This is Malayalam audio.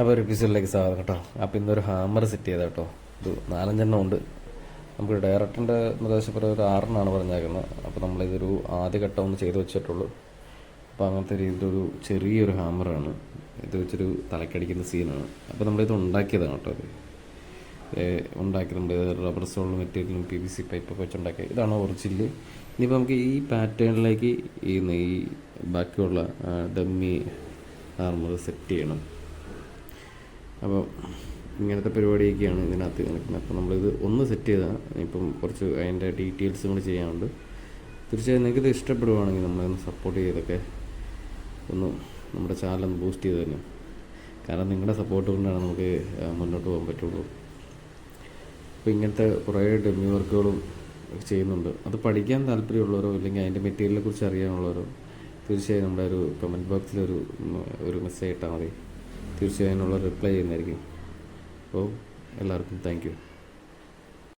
അപ്പോൾ ഒരു എപ്പിസോഡിലേക്ക് സ്വാഗതം കേട്ടോ. അപ്പോൾ ഇന്നൊരു ഹാമർ സെറ്റ് ചെയ്ത കേട്ടോ. ഇത് നാലഞ്ചെണ്ണം ഉണ്ട്. നമുക്ക് ഡയറക്ടറിന്റെ നിർദ്ദേശപ്രകാരം ഒരു ആറെണ്ണമാണ് പറഞ്ഞേക്കുന്നത്. അപ്പോൾ നമ്മളിതൊരു ആദ്യ ഘട്ടം ഒന്ന് ചെയ്ത് വെച്ചിട്ടുള്ളൂ. അപ്പോൾ അങ്ങനത്തെ രീതിയിലൊരു ചെറിയൊരു ഹാമറാണ് ഇത് വെച്ചൊരു തലക്കടിക്കുന്ന സീനാണ് അപ്പോൾ നമ്മളിത് ഉണ്ടാക്കിയതാണ് കേട്ടോ അത് ഉണ്ടാക്കി റബ്ബർ സോൾ മെറ്റീരിയലും പി വി സി പൈപ്പൊക്കെ വെച്ചുണ്ടാക്കി ഇതാണ് ഒറിജിനൽ ഇനിയിപ്പോൾ നമുക്ക് ഈ പാറ്റേണിലേക്ക് ഈ ഈ ബാക്കിയുള്ള ഡമ്മി ആർമർ സെറ്റ് ചെയ്യണം. അപ്പോൾ ഇങ്ങനത്തെ പരിപാടിയൊക്കെയാണ് ഇതിനകത്ത് നടക്കുന്നത്. അപ്പോൾ നമ്മളിത് ഒന്ന് സെറ്റ് ചെയ്താൽ ഇപ്പം കുറച്ച് അതിന്റെ ഡീറ്റെയിൽസ് കൂടി ചെയ്യാനുണ്ട്. തീർച്ചയായും നിങ്ങൾക്ക് ഇത് ഇഷ്ടപ്പെടുവാണെങ്കിൽ നമ്മളൊന്ന് സപ്പോർട്ട് ചെയ്തൊക്കെ ഒന്ന് നമ്മുടെ ചാനൽ ഒന്ന് ബൂസ്റ്റ് ചെയ്ത് തന്നെ. കാരണം നിങ്ങളുടെ സപ്പോർട്ട് കൊണ്ടാണ് നമുക്ക് മുന്നോട്ട് പോകാൻ പറ്റുള്ളൂ. അപ്പോൾ ഇങ്ങനത്തെ കുറേ ഡെമി വർക്കുകളും ചെയ്യുന്നുണ്ട്. അത് പഠിക്കാൻ താല്പര്യമുള്ളവരോ ഇല്ലെങ്കിൽ അതിന്റെ മെറ്റീരിയലിനെ കുറിച്ച് അറിയാനുള്ളവരോ തീർച്ചയായും നമ്മുടെ ഒരു കമന്റ് ബോക്സിൽ ഒരു ഒരു മെസ്സേജ് ഇട്ടാൽ മതി. തീർച്ചയായും അതിനുള്ള റിപ്ലൈ ചെയ്യുന്നതായിരിക്കും. അപ്പോൾ എല്ലാവർക്കും താങ്ക് യു